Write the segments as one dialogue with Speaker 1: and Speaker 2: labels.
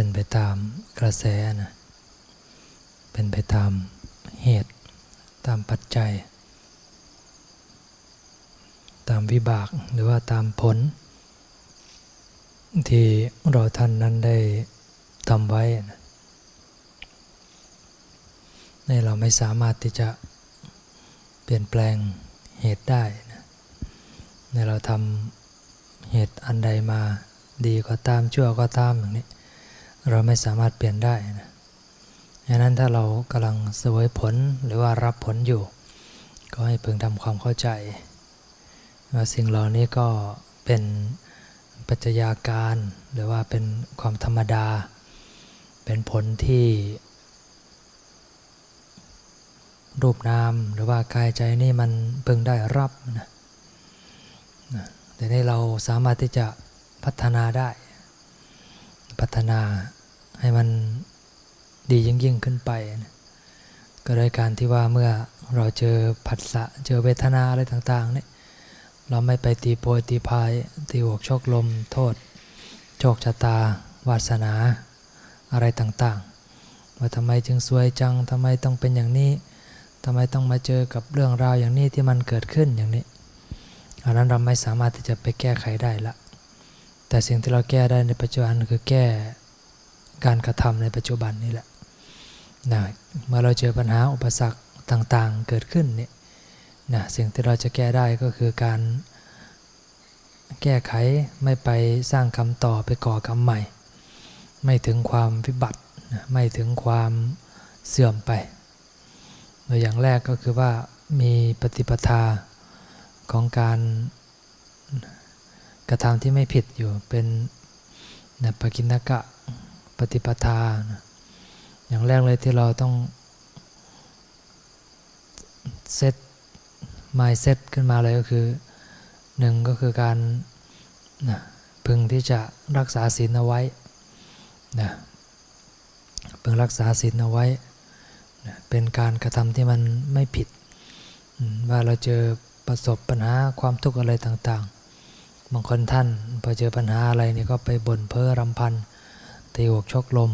Speaker 1: เป็นไปตามกระแสนะเป็นไปตามเหตุ ตามปัจจัย ตามวิบากหรือว่าตามผล ที่เราท่านนั้นได้ทำไว้นะในเราไม่สามารถที่จะเปลี่ยนแปลงเหตุได้นะในเราทำเหตุอันใดมาดีก็ตามชั่วก็ตามอย่างนี้ เราไม่สามารถเปลี่ยนได้นะดังนั้นถ้าเรากำลังเสวยผลหรือว่ารับผลอยู่ ก็ให้พึงทำความเข้าใจว่าสิ่งเหล่านี้ก็เป็นปัจจัยาการหรือว่าเป็นความธรรมดา เป็นผลที่ รูปนามหรือว่ากายใจนี่มันพึงได้รับนะแต่นี่เราสามารถที่จะพัฒนาได้ พัฒนา ให้มันดียิ่งยิ่งขึ้นไปนะก็โดยการที่ว่าเมื่อเราเจอผัสสะเจอเวทนาอะไรต่างๆเนี่ยเราไม่ไปตีโพยตีพายตีหกโชคลม โทษ โชคชะตา วาสนาอะไรต่างๆ ว่าทำไมจึงสวยจังทำไมต้องเป็นอย่างนี้ทำไมต้องมาเจอกับเรื่องราวอย่างนี้ที่มันเกิดขึ้นอย่างนี้อันนั้นเราไม่สามารถที่จะไปแก้ไขได้ละ แต่สิ่งที่เราแก้ได้ในปัจจุบันคือแก้ การกระทำในปัจจุบันนี่แหละนะเมื่อเราเจอปัญหาอุปสรรคต่างๆเกิดขึ้นเนี่นะสิ่งที่เราจะแก้ได้ก็คือการแก้ไขไม่ไปสร้างกรรมต่อไปก่อกรรมใหม่ ไม่ถึงความวิบัติไม่ถึงความเสื่อมไปโดยอย่างแรกก็คือว่ามีปฏิปทาของการกระทำที่ไม่ผิดอยู่เป็นนะปกินกะ ปฏิปทานะอย่างแรกเลยที่เราต้องเซตมายเซตขึ้นมาเลยก็คือหนึ่งก็คือการนะพึงที่จะรักษาศีลเอาไว้นะพึงรักษาศีลเอาไว้นะเป็นการกระทำที่มันไม่ผิด ว่าเราเจอประสบปัญหาความทุกข์อะไรต่างๆ บางคนท่านพอเจอปัญหาอะไรนี่ก็ไปบ่นเพ้อรำพัน ตีอกชกลม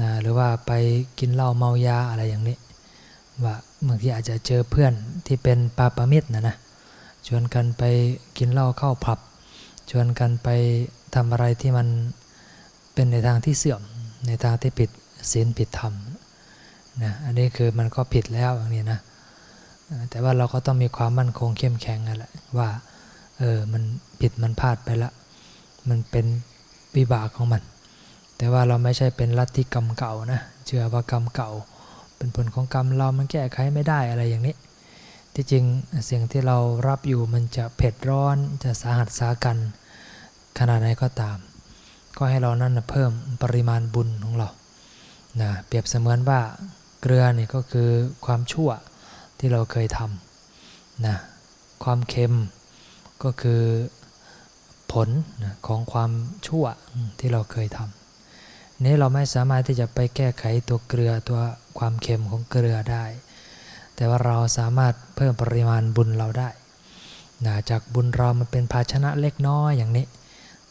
Speaker 1: นะหรือว่าไปกินเหล้าเมายาอะไรอย่างนี้ ว่าบางทีอาจจะเจอเพื่อนที่เป็นปาปามิตรนะนะชวนกันไปกินเหล้าเข้าผับ ชวนกันไปทำอะไรที่มันเป็นในทางที่เสื่อมในทางที่ผิดศีลผิดธรรมนะอันนี้คือมันก็ผิดแล้วอย่างนี้นะแต่ว่าเราก็ต้องมีความมั่นคงเข้มแข็งนั่นแหละว่าเออมันผิดมันพลาดไปละ มันเป็นวิบากของมัน แต่ว่าเราไม่ใช่เป็นลัทธิกรรมเก่านะเชื่อว่ากรรมเก่า เป็นผลของกรรมเรามันแก้ไขไม่ได้อะไรอย่างนี้ ที่จริงสิ่งที่เรารับอยู่มันจะเผ็ดร้อนจะสาหัสสากันขนาดไหนก็ตาม ก็ให้เรานั่นเพิ่มปริมาณบุญของเรานะเปรียบเสมือนว่าเกลือนี่ก็คือความชั่วที่เราเคยทำนะความเค็มก็คือผลนะของความชั่วที่เราเคยทำ นี้เราไม่สามารถที่จะไปแก้ไขตัวเกลือตัวความเค็มของเกลือได้ แต่ว่าเราสามารถเพิ่มปริมาณบุญเราได้นะจากบุญเรามันเป็นภาชนะเล็กน้อยอย่างนี้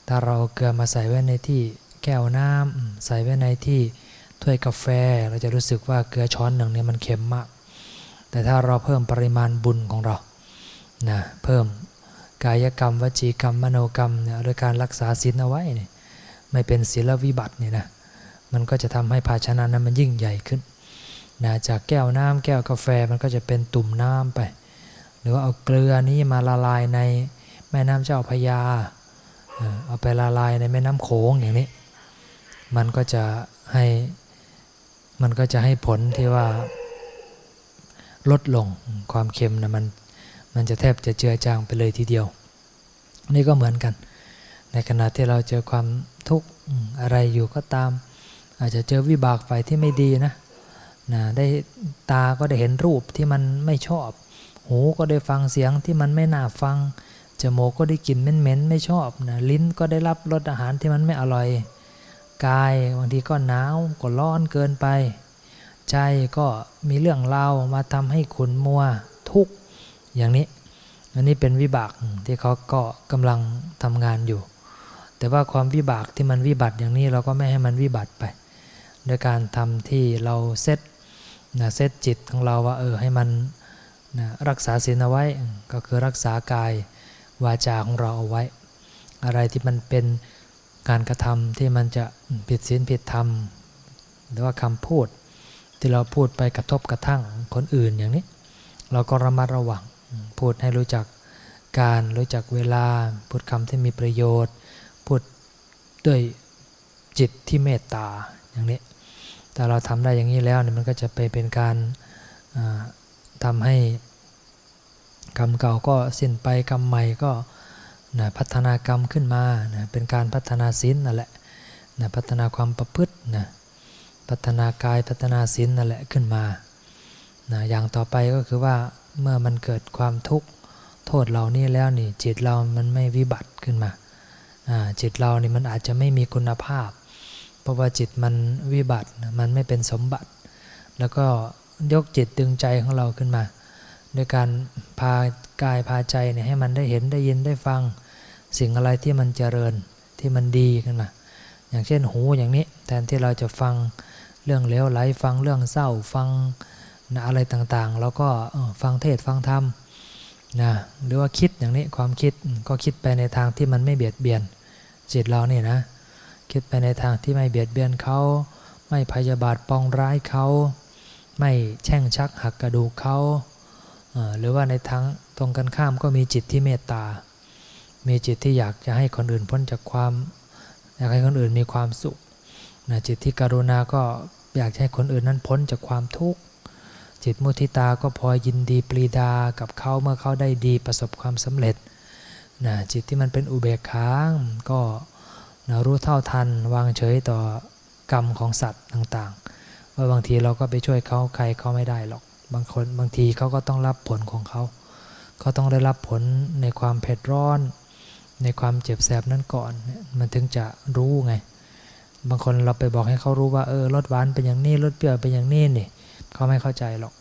Speaker 1: ถ้าเราเกลือมาใส่ไว้ในที่แก้วน้ำใส่ไว้ในที่ถ้วยกาแฟ เราจะรู้สึกว่าเกลือช้อนหนึ่งเนี่ยมันเค็มมาก แต่ถ้าเราเพิ่มปริมาณบุญของเรานะเพิ่มกายกรรมวจีกรรมมโนกรรมเนี่ยโดยการรักษาศีลเอาไว้เนี่ยไม่เป็นศีลวิบัติเนี่ยนะ มันก็จะทำให้ภาชนะนั้นมันยิ่งใหญ่ขึ้นนะจากแก้วน้ำแก้วกาแฟมันก็จะเป็นตุ่มน้ำไป หรือว่าเอาเกลือนี้มาละลายในแม่น้ำเจ้าพยา เอาไปละลายในแม่น้ำโขงอย่างนี้ มันก็จะให้มันก็จะให้ผลที่ว่าลดลงความเค็มนะมันมันจะแทบจะเจือจางไปเลยทีเดียว นี่ก็เหมือนกัน ในขณะที่เราเจอความทุกข์อะไรอยู่ก็ตาม อาจจะเจอวิบากฝ่ายที่ไม่ดีนะนะได้ตาก็ได้เห็นรูปที่มันไม่ชอบ หูก็ได้ฟังเสียงที่มันไม่น่าฟังจมูกก็ได้กลิ่นเหม็นๆไม่ชอบนะลิ้นก็ได้รับรสอาหารที่มันไม่อร่อย กายบางทีก็หนาวก็ร้อนเกินไป ใจก็มีเรื่องเล่ามาทำให้ขุนมัวทุกข์อย่างนี้อันนี้เป็นวิบากที่เขาก็กำลังทำงานอยู่ แต่ว่าความวิบากที่มันวิบัติอย่างนี้เราก็ไม่ให้มันวิบัติไป โดยการทำที่เราเซตนะเซตจิตของเราว่าเออให้มันนะรักษาศีลเอาไว้ก็คือรักษากายวาจาของเราเอาไว้ อะไรที่มันเป็นการกระทำที่มันจะผิดศีลผิดธรรม หรือว่าคำพูดที่เราพูดไปกระทบกระทั่งคนอื่นอย่างนี้ เราก็ระมัดระวังพูดให้รู้จักการรู้จักเวลาพูดคำที่มีประโยชน์ พูดด้วยจิตที่เมตตาอย่างนี้ แต่เราทำได้อย่างนี้แล้วเนี่ยมันก็จะไปเป็นการทำให้กรรมเก่าก็สิ้นไปกรรมใหม่ก็นะพัฒนากรรมขึ้นมานะเป็นการพัฒนาศีลนั่นแหละนะพัฒนาความประพฤตินะพัฒนากายพัฒนาศีลนั่นแหละขึ้นมานะอย่างต่อไปก็คือว่าเมื่อมันเกิดความทุกข์โทษเหล่านี้แล้วนี่จิตเรามันไม่วิบัติขึ้นมาจิตเรานี่มันอาจจะไม่มีคุณภาพ เพราะว่าจิตมันวิบัติมันไม่เป็นสมบัติ แล้วก็ยกจิตดึงใจของเราขึ้นมาด้วยการพากายพาใจเนี่ยให้มันได้เห็นได้ยินได้ฟังสิ่งอะไรที่มันเจริญที่มันดีขึ้นมา อย่างเช่นหูอย่างนี้แทนที่เราจะฟังเรื่องเลวไหลฟังเรื่องเศร้าฟังนะอะไรต่างๆ แล้วก็ฟังเทศฟังธรรมนะหรือว่าคิดอย่างนี้ความคิดก็คิดไปในทางที่มันไม่เบียดเบียนจิตเราเนี่ยนะ คิดไปในทางที่ไม่เบียดเบียนเขา ไม่พยาบาทปองร้ายเขา ไม่แช่งชักหักกระดูกเขาหรือว่าในทางตรงกันข้ามก็มีจิตที่เมตตา มีจิตที่อยากจะให้คนอื่นพ้นจากความ อยากให้คนอื่นมีความสุขนะจิตที่กรุณาก็อยากให้คนอื่นนั้นพ้นจากความทุกข์ จิตมุทิตาก็พอยินดีปรีดากับเขาเมื่อเขาได้ดีประสบความสำเร็จนะจิตที่มันเป็นอุเบกขาก็ นะรู้เท่าทัน วางเฉยต่อกรรมของสัตว์ต่างๆ ว่าบางทีเราก็ไปช่วยเขาใครเขาไม่ได้หรอก บางคนบางทีเขาก็ต้องรับผลของเขาเขาต้องได้รับผลในความเผ็ดร้อน ในความเจ็บแสบนั้นก่อน มันถึงจะรู้ไง บางคนเราไปบอกให้เขารู้ว่าเออรสหวานเป็นอย่างนี้รสเปรี้ยวเป็นอย่างนี้นี่เขาไม่เข้าใจหรอก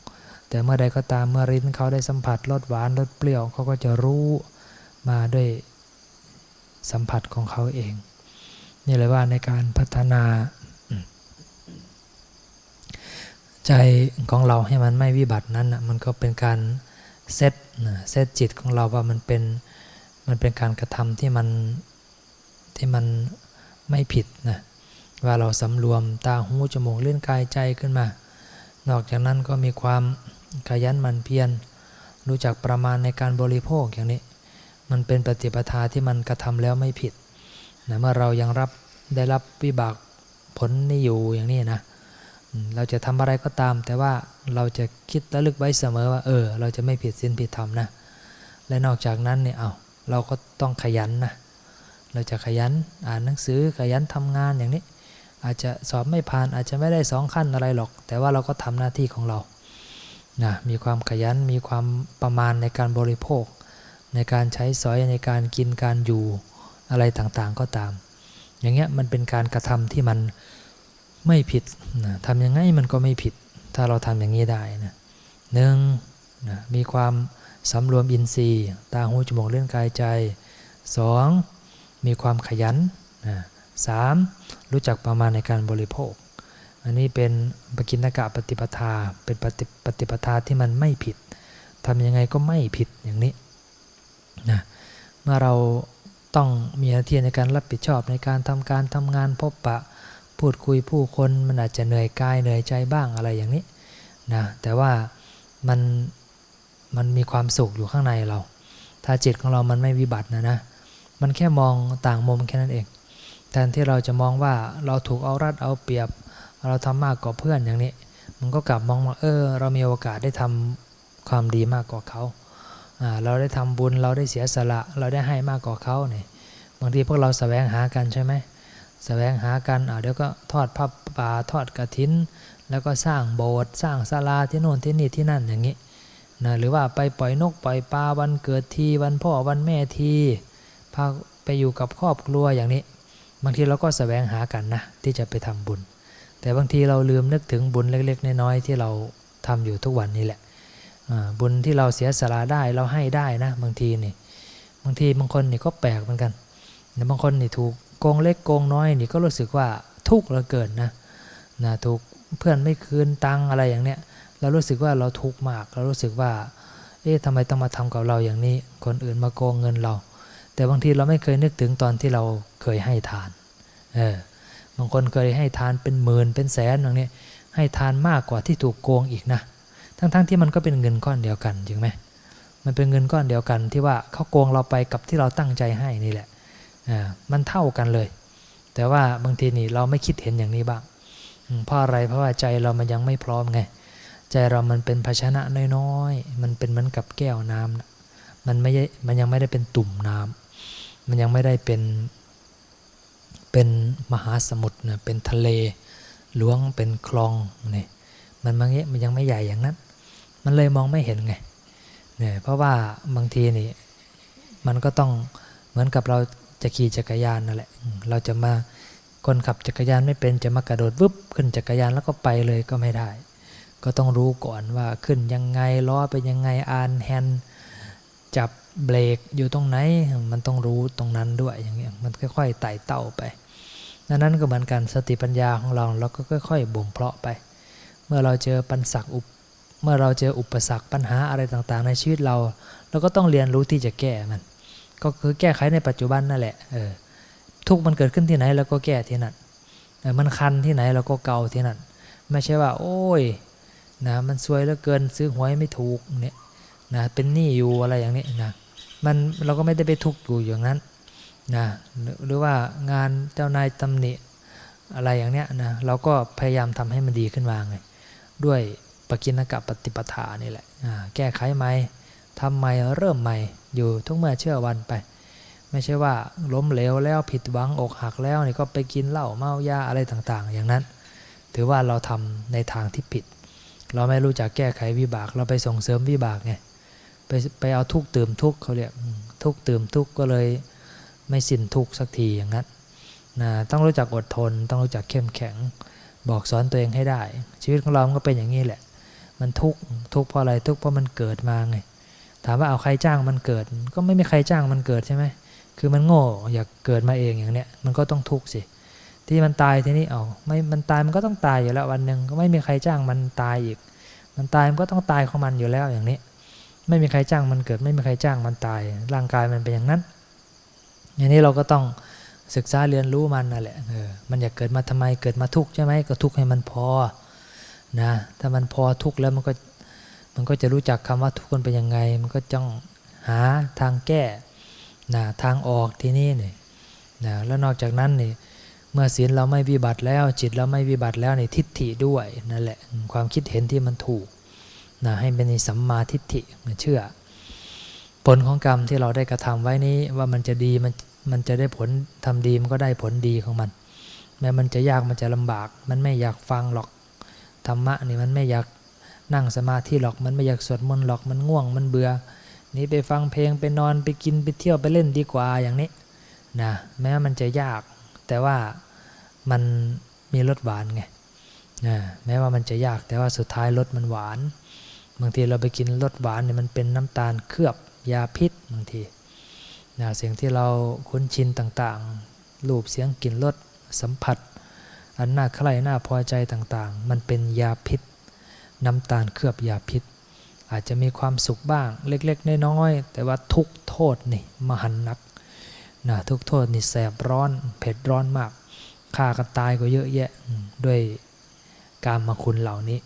Speaker 1: แต่เมื่อใดก็ตามเมื่อริ้นเขาได้สัมผัสรสหวานรสเปรี้ยวเขาก็จะรู้มาด้วยสัมผัสของเขาเอง นี่เลยว่าในการพัฒนา ใจของเราให้มันไม่วิบัตินั้นมันก็เป็นการเซตเซตจิตของเราว่ามันเป็นมันเป็นการกระทำที่มันที่มันไม่ผิดนะว่าเราสำรวมตาหูจมูกเลื่อนกายใจขึ้นมา นอกจากนั้นก็มีความขยันหมั่นเพียรรู้จักประมาณในการบริโภคอย่างนี้ มันเป็นปฏิปทาที่มันกระทำแล้วไม่ผิด นะเมื่อเรายังรับได้รับวิบากผลนี่อยู่อย่างนี้นะเราจะทำอะไรก็ตาม แต่ว่าเราจะคิดระลึกไว้เสมอว่า เออ เราจะไม่ผิดศีลผิดธรรมนะและนอกจากนั้นเนี่ยเอาเราก็ต้องขยันนะเราจะขยันอ่านหนังสือขยันทำงานอย่างนี้ อาจจะสอบไม่ผ่านอาจจะไม่ได้สองขั้นอะไรหรอก แต่ว่าเราก็ทำหน้าที่ของเรานะมีความขยันมีความประมาณในการบริโภค ในการใช้สอยในการกินการอยู่ อะไรต่างๆก็ตาม อย่างเงี้ยมันเป็นการกระทำที่มันไม่ผิดนะทำยังไงมันก็ไม่ผิด ถ้าเราทำอย่างนี้ได้นะหนึ่งนะมีความสำรวมอินทรีย์ ตาหูจมูกเลื่อนกายใจสองมีความขยันนะสามรู้จักประมาณในการบริโภค อันนี้เป็นปกินกะปฏิปทา เป็นปฏิปฏิปทาที่มันไม่ผิดทำยังไงก็ไม่ผิดอย่างนี้นะเมื่อเรา ต้องมีหน้าที่ในการรับผิดชอบในการทำการทำงานพบปะพูดคุยผู้คนมันอาจจะเหนื่อยกายเหนื่อยใจบ้างอะไรอย่างนี้นะแต่ว่ามันมันมีความสุขอยู่ข้างในเรา ถ้าจิตของเรามันไม่วิบัตินะนะมันแค่มองต่างมุมแค่นั้นเอง แทนที่เราจะมองว่าเราถูกเอารัดเอาเปรียบ เราทำมากกว่าเพื่อนอย่างนี้ มันก็กลับมองว่าเออ เรามีโอกาสได้ทำความดีมากกว่าเขา เราได้ทำบุญเราได้เสียสละเราได้ให้มากกว่าเขาเนี่ยบางทีพวกเราสแสวงหากันใช่ไหมแสวงหากันเดี๋ยวก็ทอดพับป่าทอดกระถิน แล้วก็สร้างโบสถ์สร้างศาลาที่โน่นที่นี่ที่นั่นอย่างนี้นะหรือว่าไปปล่อยนกปล่อยปลาวันเกิดทีวันพ่อวันแม่ทีพาไปอยู่กับครอบครัวอย่างนี้ บางทีเราก็สแสวงหากันนะที่จะไปทำบุญ แต่บางทีเราลืมนึกถึงบุญเล็กๆน้อยๆที่เราทำอยู่ทุกวันนี้แหละ บุญที่เราเสียสละได้เราให้ได้นะบางทีนี่บางทีบางคนนี่ก็แปลกเหมือนกันแต่บางคนนี่ถูกโกงเล็กโกงน้อยนี่ก็รู้สึกว่าทุกข์เหลือเกินนะนะถูกเพื่อนไม่คืนตังอะไรอย่างเนี้ยเรารู้สึกว่าเราทุกข์มาก เรารู้สึกว่าเอ๊ะทำไมต้องมาทำกับเราอย่างนี้ คนอื่นมาโกงเงินเรา แต่บางทีเราไม่เคยนึกถึงตอนที่เราเคยให้ทานเออบางคนเคยให้ทานเป็นหมื่นเป็นแสนอย่างนี้ให้ทานมากกว่าที่ถูกโกงอีกนะ ทั้งๆทที่มันก็เป็นเงินก้อนเดียวกันจริงไหมมันเป็นเงินก้อนเดียวกันที่ว่าเขาโกงเราไปกับที่เราตั้งใจให้นี่แหละอ่ามันเท่ากันเลย แต่ว่าบางทีนี่เราไม่คิดเห็นอย่างนี้บ้างเพราะอะไรเพราะว่าใจเรามันยังไม่พร้อมไง ใจเรามันเป็นภาชนะน้อยๆ มันเป็นเหมือนกับแก้วน้ำนะมันไม่มันยังไม่ได้เป็นตุ่มน้ำมันยังไม่ได้เป็น เป็นมหาสมุทรนะเป็นทะเลหลวงเป็นคลองนี่มันมันมันยังไม่ใหญ่อย่างนั้น มันเลยมองไม่เห็นไงเนี่ยเพราะว่าบางทีนี่มันก็ต้องเหมือนกับเราจะขี่จักรยานนั่นแหละ เราจะมาคนขับจักรยานไม่เป็นจะมากระโดดวึบขึ้นจักรยานแล้วก็ไปเลยก็ไม่ได้ ก็ต้องรู้ก่อนว่าขึ้นยังไงล้อเป็นยังไงอานแฮนจับเบรกอยู่ตรงไหนมันต้องรู้ตรงนั้นด้วยอย่างเงี้ยมันค่อยๆไต่เต้าไปดังนั้นก็เหมือนกันสติปัญญาของเราเราก็ค่อย ๆบ่มเพาะไป เมื่อเราเจอปัญสักอุป เมื่อเราเจออุปสรรคปัญหาอะไรต่างๆ ในชีวิตเราเราก็ต้องเรียนรู้ที่จะแก้มัน ก็คือแก้ไขในปัจจุบันนั่นแหละเออทุกมันเกิดขึ้นที่ไหนเราก็แก้ที่นั่นออมันคันที่ไหนเราก็เกาที่นั่นไม่ใช่ว่า โอ้ยนะมันซวยเหลือเกินซื้อหวยไม่ถูกเนี่ยนะเป็นหนี้อยู่อะไรอย่างนี้นะมันเราก็ไม่ได้ไปทุกข์อยู่อย่างนั้นนะหรือว่างานเจ้านายตำหนิอะไรอย่างเนี้ยนะเราก็พยายามทำให้มันดีขึ้นมาไงด้วย ปกิณกะปฏิปทานี่แหละแก้ไขใหม่ทำใหม่เริ่มใหม่อยู่ทุกเมื่อเชื่อวันไป ไม่ใช่ว่าล้มเหลวแล้วผิดหวังอกหักแล้วนี่ก็ไปกินเหล้าเมายาอะไรต่างๆ อย่างนั้น ถือว่าเราทำในทางที่ผิด เราไม่รู้จักแก้ไขวิบาก เราไปส่งเสริมวิบากไงไปไปเอาทุกเติมทุกเขาเรียกทุกเติมทุกก็เลยไม่สิ้นทุกสักทีอย่างนั้นนะต้องรู้จักอดทน ต้องรู้จักเข้มแข็ง บอกสอนตัวเองให้ได้ ชีวิตของเรา มันก็เป็นอย่างนี้แหละ มันทุกข์ทุกข์เพราะอะไรทุกข์เพราะมันเกิดมาไง ถามว่าเอาใครจ้างมันเกิด ก็ไม่มีใครจ้างมันเกิดใช่ไหมคือมันโง่อยากเกิดมาเองอย่างเนี้ยมันก็ต้องทุกข์สิ ที่มันตายทีนี้เอาไม่มันตายมันก็ต้องตายอยู่แล้ววันหนึ่งก็ไม่มีใครจ้างมันตายอีก มันตายมันก็ต้องตายของมันอยู่แล้วอย่างนี้ ไม่มีใครจ้างมันเกิด ไม่มีใครจ้างมันตาย ร่างกายมันเป็นอย่างนั้น อย่างนี้เราก็ต้องศึกษาเรียนรู้มันนั่นแหละเออมันอยากเกิดมาทำไมเกิดมาทุกข์ใช่ไหมก็ทุกข์ให้มันพอ นะถ้ามันพอทุกข์แล้วมันก็มันก็จะรู้จักคำว่าทุกข์มันเป็นยังไง มันก็จ้องหาทางแก้นะทางออกที่นี่นี่นะแล้วนอกจากนั้นนี่เมื่อศีลเราไม่วิบัติแล้วจิตเราไม่วิบัติแล้วในทิฏฐิด้วยนั่นแหละความคิดเห็นที่มันถูกนะให้เป็นในสัมมาทิฏฐิเชื่อ ผลของกรรมที่เราได้กระทำไว้นี้ว่ามันจะดีมันมันจะได้ผลทำดีมันก็ได้ผลดีของมัน แม้มันจะยากมันจะลำบาก มันไม่อยากฟังหรอก ธรรมะนี่มันไม่อยากนั่งสมาธิหรอกมันไม่อยากสวดมนต์หรอกมันง่วงมันเบื่อนี่ไปฟังเพลงไปนอนไปกินไปเที่ยวไปเล่นดีกว่าอย่างนี้นะแม้มันจะยาก แต่ว่ามันมีรสหวานไงนะแม้ว่ามันจะยากแต่ว่าสุดท้ายรสมันหวาน บางทีเราไปกินรสหวานเนี่ยมันเป็นน้ำตาลเคลือบยาพิษบางทีนะเสียงที่เราคุ้นชินต่างๆ รูปเสียงกลิ่นรสสัมผัส อันน่าใคร่น่าพอใจต่างๆ มันเป็นยาพิษ น้ำตาลเคลือบยาพิษ อาจจะมีความสุขบ้างเล็กๆน้อยๆแต่ว่าทุกโทษนี่มหันนักนะทุกโทษนี่แสบร้อนเผ็ดร้อนมากฆ่ากันตายก็เยอะแยะด้วยการมาคุณเหล่านี้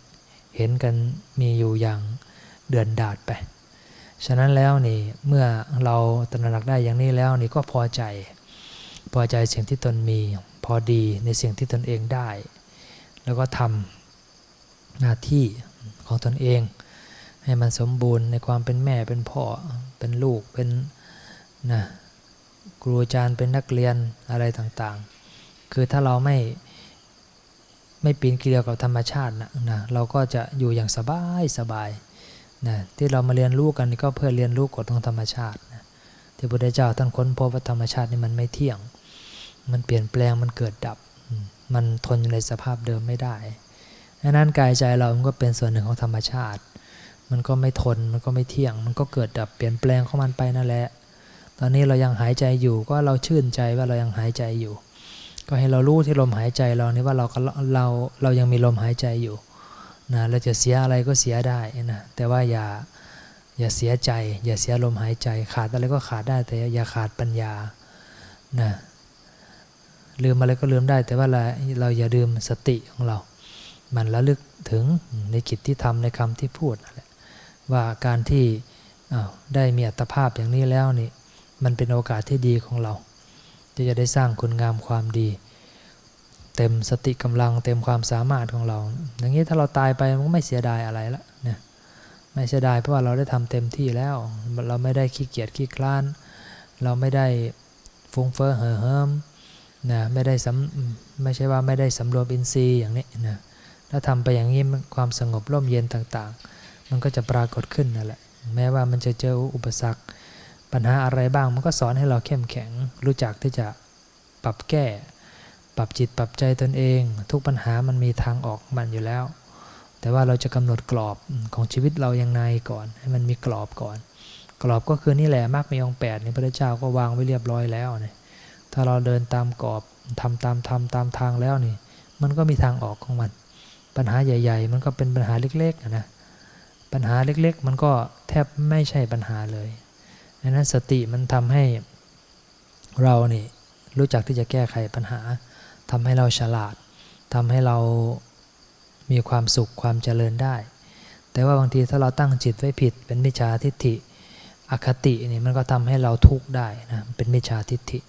Speaker 1: เห็นกันมีอยู่อย่างเดือนดาดไป ฉะนั้นแล้วนี่เมื่อเราตระหนักได้อย่างนี้แล้วนี่ก็พอใจ พอใจสิ่งที่ตนมี อดีในสิ่งที่ตนเองได้ แล้วก็ทำหน้าที่ของตนเอง ให้มันสมบูรณ์ในความเป็นแม่เป็นพ่อเป็นลูกเป็นนะครูอาจารย์เป็นนักเรียนอะไรต่างๆ คือถ้าเราไม่ไม่ปีนเกลียวกับธรรมชาตินะนะเราก็จะอยู่อย่างสบายสบายนะที่เรามาเรียนรู้กันก็เพื่อเรียนรู้กฎของธรรมชาตินะที่พระพุทธเจ้าท่านค้นพบว่าธรรมชาตินี่มันไม่เที่ยง มันเปลี่ยนแปลงมันเกิดดับ มันทนอยู่ในสภาพเดิมไม่ได้ดังนั้นกายใจเรามันก็เป็นส่วนหนึ่งของธรรมชาติ มันก็ไม่ทนมันก็ไม่เที่ยง มันก็เกิดดับเปลี่ยนแปลงของมันไปนั่นแหละ ตอนนี้เรายังหายใจอยู่ก็เราชื่นใจว่าเรายังหายใจอยู่ ก็ให้เรารู้ที่ลมหายใจเรานี่ว่าเราเราเรายังมีลมหายใจอยู่นะเราจะเสียอะไรก็เสียได้นะแต่ว่าอย่าอย่าเสียใจ อย่าเสียลมหายใจ ขาดอะไรก็ขาดได้แต่อย่าขาดปัญญานะ ลืมอะไรก็ลืมได้ แต่ว่าเราเราอย่าลืมสติของเรา มันระลึกถึงในกิจที่ทำในคำที่พูดแหละว่าการที่ได้มีอัตภาพอย่างนี้แล้วนี่มันเป็นโอกาสที่ดีของเรา ที่จะได้สร้างคุณงามความดี เต็มสติกำลังเต็มความสามารถของเรา อย่างนี้ถ้าเราตายไปมันก็ไม่เสียดายอะไรละเนี่ยไม่เสียดายเพราะว่าเราได้ทำเต็มที่แล้ว เราไม่ได้ขี้เกียจขี้คลาน เราไม่ได้ฟุ้งเฟ้อเห่อเหิม นะไม่ได้สำไม่ใช่ว่าไม่ได้สำรวมอินทรีย์อย่างนี้นะถ้าทำไปอย่างนี้ความสงบร่มเย็นต่างๆ มันก็จะปรากฏขึ้นนั่นแหละแม้ว่ามันจะเจออุปสรรค ปัญหาอะไรบ้างมันก็สอนให้เราเข้มแข็ง รู้จักที่จะปรับแก้ ปรับจิตปรับใจตนเอง ทุกปัญหามันมีทางออกมันอยู่แล้ว แต่ว่าเราจะกำหนดกรอบของชีวิตเรายังไงก่อน ให้มันมีกรอบก่อน กรอบก็คือนี่แหละมรรคมีองแปดนี่พระเจ้าก็วางไว้เรียบร้อยแล้วเนี่ย ถ้าเราเดินตามกรอบทำตามทำตามทางแล้วนี่ มันก็มีทางออกของมัน ปัญหาใหญ่ ๆ มันก็เป็นปัญหาเล็กๆนะปัญหาเล็ก ๆ มันก็แทบไม่ใช่ปัญหาเลยดังนั้นสติมันทำให้เรานี่รู้จักที่จะแก้ไขปัญหาทำให้เราฉลาดทำให้เรามีความสุขความเจริญได้ แต่ว่าบางทีถ้าเราตั้งจิตไว้ผิด เป็นมิจฉาทิฏฐิ อคตินี่มันก็ทำให้เราทุกข์ได้นะเป็นมิจฉาทิฏฐิ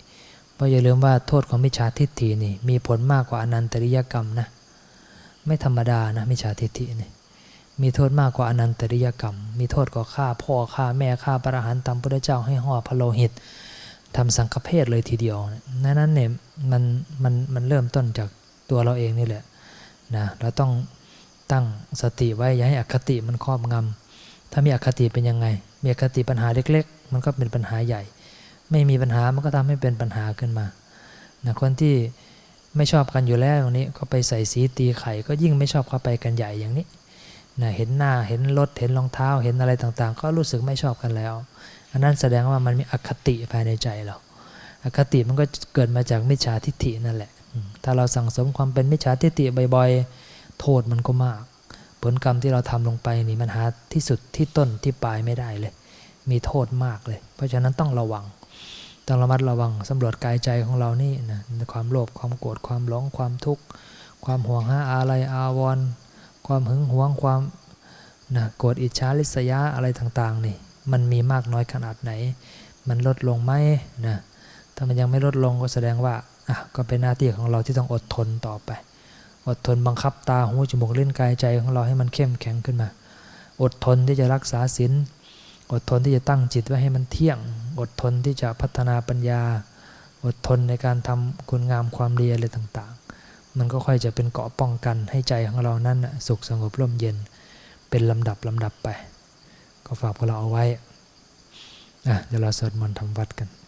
Speaker 1: เพราะอย่าลืมว่าโทษของมิจฉาทิฏฐินี่มีผลมากกว่าอนันตริยกรรมนะ ไม่ธรรมดานะมิจฉาทิฏฐินี่มีโทษมากกว่าอนันตริยกรรม มีโทษกว่าฆ่าพ่อฆ่าแม่ฆ่าพระอรหันต์ตามพระเจ้าให้ห่อพระโลหิตทำสังฆเพศเลยทีเดียวนั้นนั้นเนี่ยมันมันมันเริ่มต้นจากตัวเราเองนี่แหละนะเราต้องตั้งสติไว้อย่าให้อคติมันครอบงำถ้ามีอคติเป็นยังไง มีอคติปัญหาเล็ก ๆ มันก็เป็นปัญหาใหญ่ ไม่มีปัญหามันก็ทำให้เป็นปัญหาขึ้นมานะคนที่ไม่ชอบกันอยู่แล้วอย่างนี้ก็ไปใส่สีตีไข่ก็ยิ่งไม่ชอบเข้าไปกันใหญ่อย่างนี้นะเห็นหน้าเห็นรถเห็นรองเท้าเห็นอะไรต่างๆ ก็รู้สึกไม่ชอบกันแล้ว อันนั้นแสดงว่ามันมีอคติภายในใจเราอคติมันก็เกิดมาจากมิจฉาทิฏฐินั่นแหละ ถ้าเราสั่งสมความเป็นมิจฉาทิฏฐิบ่อยๆ โทษมันก็มาก ผลกรรมที่เราทำลงไปนี่มันหาที่สุดที่ต้นที่ปลายไม่ได้เลย มีโทษมากเลย เพราะฉะนั้นต้องระวัง ต้องระมัดระวังสำรวจกายใจของเรานี่นะความโลภความโกรธความหลงความทุกข์ความห่วงห้าอะไรอาวรความหึงหวงความนะโกรธอิจฉาริษยาอะไรต่างๆนี่มันมีมากน้อยขนาดไหน มันลดลงไหมนะถ้ามันยังไม่ลดลงก็แสดงว่าอะก็เป็นหน้าที่ของเราที่ต้องอดทนต่อไป อดทนบังคับตาหูจมูกเลิ้นกายใจของเราให้มันเข้มแข็งขึ้นมา อดทนที่จะรักษาศีล อดทนที่จะตั้งจิตไว้ให้มันเที่ยง อดทนที่จะพัฒนาปัญญา อดทนในการทำคุณงามความดีอะไรต่างๆ มันก็ค่อยจะเป็นเกาะป้องกันให้ใจของเรานั้นสุขสงบร่มเย็น เป็นลำดับลำดับไป ก็ฝากพวกเราเอาไว้อะเดี๋ยวเราสวดมนต์ทำวัดกัน